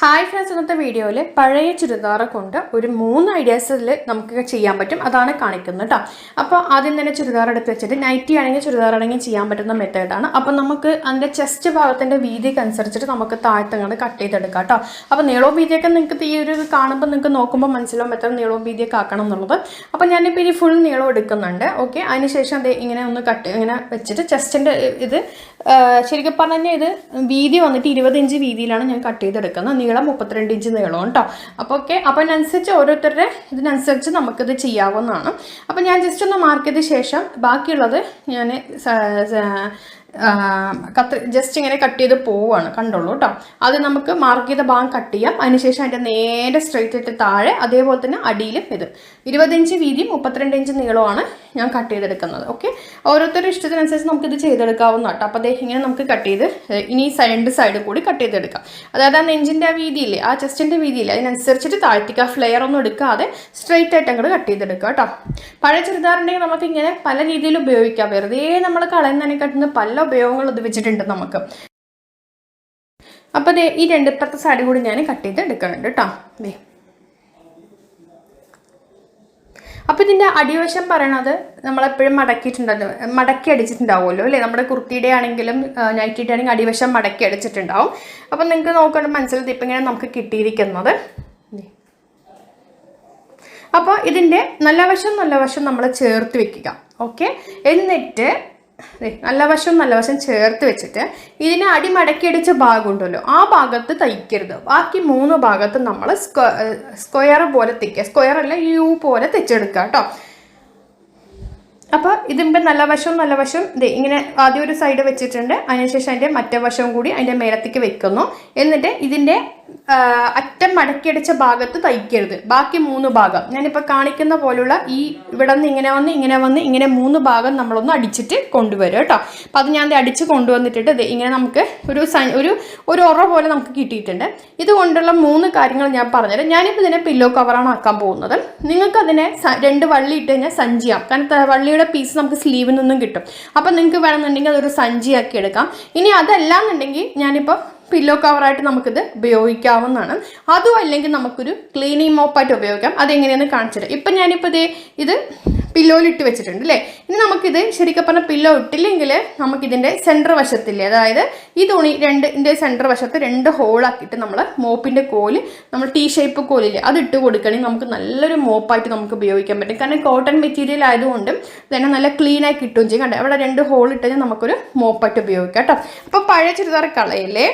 Hi friends ഇന്നത്തെ വീഡിയോയിൽ പഴയ ചുരിദാറ് കൊണ്ട് ഒരു മൂന്ന് ഐഡിയാസിൽ നമുക്ക് ചെയ്യാൻ പറ്റും. അതാണ് കാണിക്കുന്നത് കേട്ടോ അപ്പോൾ ആദ്യം തന്നെ ചുരിദാർ എടുത്ത് വെച്ചിട്ട് നൈറ്റി ആണെങ്കിൽ ചുരിദാർ ആണെങ്കിൽ ചെയ്യാൻ പറ്റുന്ന മെത്തേഡാണ് അപ്പോൾ നമുക്ക് അതിന്റെ ചെസ്റ്റ് ഭാഗത്തിന്റെ വീതിക്ക് അനുസരിച്ചിട്ട് നമുക്ക് താഴ്ത്തങ്ങൾ കട്ട് ചെയ്തെടുക്കാം കേട്ടോ അപ്പോൾ നീളവും വീതിയൊക്കെ നിങ്ങൾക്ക് ഈ ഒരു കാണുമ്പോൾ നിങ്ങൾക്ക് നോക്കുമ്പോൾ മനസ്സിലാവും എത്ര നീളവും വീതിയൊക്കെ ആക്കണം എന്നുള്ളത്. അപ്പോൾ ഞാനിപ്പോൾ ഇനി ഫുൾ നീളം എടുക്കുന്നുണ്ട്. ഓക്കെ അതിനുശേഷം അത് ഇങ്ങനെ ഒന്ന് കട്ട് ഇങ്ങനെ വെച്ചിട്ട് ചെസ്റ്റിന്റെ ഇത് ശരിക്കും പറഞ്ഞാൽ ഇത് വീതി വന്നിട്ട് ഇരുപത് ഇഞ്ച് വീതിയിലാണ് ഞാൻ കട്ട് ചെയ്തെടുക്കുന്നത്. നീളം മുപ്പത്തിരണ്ട് ഇഞ്ച് നീളം കേട്ടോ അപ്പോൾ ഓക്കെ അപ്പോൾ അതിനനുസരിച്ച് ഓരോരുത്തരുടെ ഇതിനനുസരിച്ച് നമുക്കിത് ചെയ്യാവുന്നതാണ്. അപ്പോൾ ഞാൻ ജസ്റ്റ് ഒന്ന് മാർക്ക് ചെയ്ത ശേഷം ബാക്കിയുള്ളത് ഞാൻ കത്ത് ജസ്റ്റ് ഇങ്ങനെ കട്ട് ചെയ്ത് പോവുകയാണ് കണ്ടോളൂ കേട്ടോ അത് നമുക്ക് മാർക്ക് ചെയ്ത ഭാഗം കട്ട് ചെയ്യാം. അതിനുശേഷം അതിന്റെ നേരെ സ്ട്രെയിറ്റ് ഇട്ട് താഴെ അതേപോലെ തന്നെ അടിയിലും ഇത്. ഇരുപതിഞ്ച് വീതി മുപ്പത്തിരണ്ട് ഇഞ്ച് നീളമാണ് ഞാൻ കട്ട് ചെയ്തെടുക്കുന്നത്. ഓക്കെ ഓരോരുത്തരുടെ ഇഷ്ടത്തിനനുസരിച്ച് നമുക്കിത് ചെയ്തെടുക്കാവുന്ന കേട്ടോ അപ്പോൾ അതേ ഇങ്ങനെ നമുക്ക് കട്ട് ചെയ്ത് ഇനി രണ്ട് സൈഡ് കൂടി കട്ട് ചെയ്തെടുക്കാം. അതായത് ആ നെഞ്ചിന്റെ ആ വീതിയില്ലേ ആ ചെസ്റ്റിന്റെ വീതിയില്ലേ അതിനനുസരിച്ചിട്ട് താഴ്ത്തിക്കുക ഫ്ലെയർ ഒന്നും എടുക്കാതെ സ്ട്രെയിറ്റ് ആയിട്ട് അങ്ങോട്ട് കട്ട് ചെയ്തെടുക്കുക കേട്ടോ പഴയ ചുരിദാറുണ്ടെങ്കിൽ നമുക്ക് ഇങ്ങനെ പല രീതിയിൽ ഉപയോഗിക്കാം. വെറുതെ നമ്മൾ കളയുന്നതിനെക്കാട്ടുന്ന പല ഉപയോഗങ്ങൾ ഇത് വെച്ചിട്ടുണ്ട് നമുക്ക്. അപ്പോൾ ഈ രണ്ട് ഇപ്പുറത്തെ സാരി കൂടി ഞാൻ കട്ട് ചെയ്ത് എടുക്കുന്നുണ്ട് കേട്ടോ ദേ. അപ്പോൾ ഇതിന്റെ അടിവശം പറയണത് നമ്മളെപ്പോഴും മടക്കിയിട്ടുണ്ടല്ലോ മടക്കി അടിച്ചിട്ടുണ്ടാവുമല്ലോ അല്ലേ? നമ്മുടെ കുർത്തിയുടെ ആണെങ്കിലും നൈറ്റിയുടെ ആണെങ്കിലും അടിവശം മടക്കി അടിച്ചിട്ടുണ്ടാവും. അപ്പം നിങ്ങൾക്ക് നോക്കണം മനസ്സിലായി ഇപ്പം ഇങ്ങനെ നമുക്ക് കിട്ടിയിരിക്കുന്നത്. അപ്പോൾ ഇതിന്റെ നല്ല വശം നല്ല വശം നമ്മൾ ചേർത്ത് വെക്കുക. ഓക്കെ? എന്നിട്ട് നല്ല വശം നല്ല വശം ചേർത്ത് വെച്ചിട്ട് ഇതിനെ അടിമടക്കിയടിച്ച ഭാഗമുണ്ടല്ലോ. ആ ഭാഗത്ത് തയ്ക്കരുത്. ബാക്കി മൂന്ന് ഭാഗത്ത് നമ്മൾ സ്ക്വയർ പോലെ തയ്ക്കുക സ്ക്വയർ അല്ല യു പോലെ തെച്ചെടുക്കുക കേട്ടോ. അപ്പോൾ ഇതിന്റെ നല്ല വശവും നല്ല വശം. ഇങ്ങനെ ആദ്യം ഒരു സൈഡ് വെച്ചിട്ടുണ്ട്. അതിനുശേഷം അതിന്റെ മറ്റേ വശവും കൂടി അതിന്റെ മേലത്തേക്ക് വെക്കുന്നു. എന്നിട്ട് ഇതിന്റെ അറ്റം മടക്കിയടിച്ച ഭാഗത്ത് തയ്ക്കരുത്. ബാക്കി മൂന്ന് ഭാഗം. ഞാനിപ്പോൾ കാണിക്കുന്ന പോലുള്ള ഈ ഇവിടെ നിന്ന് ഇങ്ങനെ വന്ന് ഇങ്ങനെ വന്ന് ഇങ്ങനെ മൂന്ന് ഭാഗം നമ്മളൊന്ന് അടിച്ചിട്ട് കൊണ്ടുവരും കേട്ടോ. അപ്പോൾ അത് ഞാൻ അടിച്ച് കൊണ്ടുവന്നിട്ടിട്ട് ഇത് ഇങ്ങനെ നമുക്ക് ഒരു ഒരു ഒരു ഉറ പോലെ നമുക്ക് കിട്ടിയിട്ടുണ്ട്. ഇതുകൊണ്ടുള്ള മൂന്ന് കാര്യങ്ങൾ ഞാൻ പറഞ്ഞുതരാം. ഞാനിപ്പോൾ ഇതിനെ പില്ലോ കവറാണ് ആക്കാൻ പോകുന്നത്. നിങ്ങൾക്കതിനെ രണ്ട് വള്ളി ഇട്ട് കഴിഞ്ഞാൽ സഞ്ചിയാം. കാരണം വള്ളിയുടെ പീസ് നമുക്ക് സ്ലീവിൽ നിന്നും കിട്ടും. അപ്പം നിങ്ങൾക്ക് വേണമെന്നുണ്ടെങ്കിൽ അതൊരു സഞ്ചിയാക്കി എടുക്കാം. ഇനി അതല്ല എന്നുണ്ടെങ്കിൽ ഞാനിപ്പോൾ പില്ലോ കവറായിട്ട് നമുക്കിത് ഉപയോഗിക്കാവുന്നതാണ്. അതും അല്ലെങ്കിൽ നമുക്കൊരു ക്ലീനിങ് മോപ്പായിട്ട് ഉപയോഗിക്കാം. അതെങ്ങനെയാണെന്ന് കാണിച്ചിട്ട് ഇപ്പം ഞാനിപ്പോൾ ഇത് ഇത് പില്ലോയിൽ ഇട്ട് വെച്ചിട്ടുണ്ട് അല്ലേ ഇനി നമുക്കിത് ശരിക്കും പറഞ്ഞാൽ പില്ലോ ഇട്ടില്ലെങ്കിൽ നമുക്കിതിന്റെ സെന്റർ വശത്തില്ലേ? അതായത് ഈ തുണി രണ്ട് ഇതിന്റെ സെന്റർ വശത്ത് രണ്ട് ഹോളാക്കിയിട്ട് നമ്മൾ മോപ്പിന്റെ കോൽ നമ്മൾ ടീ ഷേപ്പ് കോലില്ലേ അത് ഇട്ട് കൊടുക്കണമെങ്കിൽ നമുക്ക് നല്ലൊരു മോപ്പായിട്ട് നമുക്ക് ഉപയോഗിക്കാൻ പറ്റും. കാരണം കോട്ടൺ മെറ്റീരിയൽ ആയതുകൊണ്ട് തന്നെ നല്ല ക്ലീനായി കിട്ടുകയും ചെയ്യും. കണ്ടോ? അവിടെ രണ്ട് ഹോൾ ഇട്ടുകഴിഞ്ഞാൽ നമുക്കൊരു മോപ്പായിട്ട് ഉപയോഗിക്കാം കേട്ടോ. അപ്പോൾ പഴയ ചുരിദാർ കളയല്ലേ?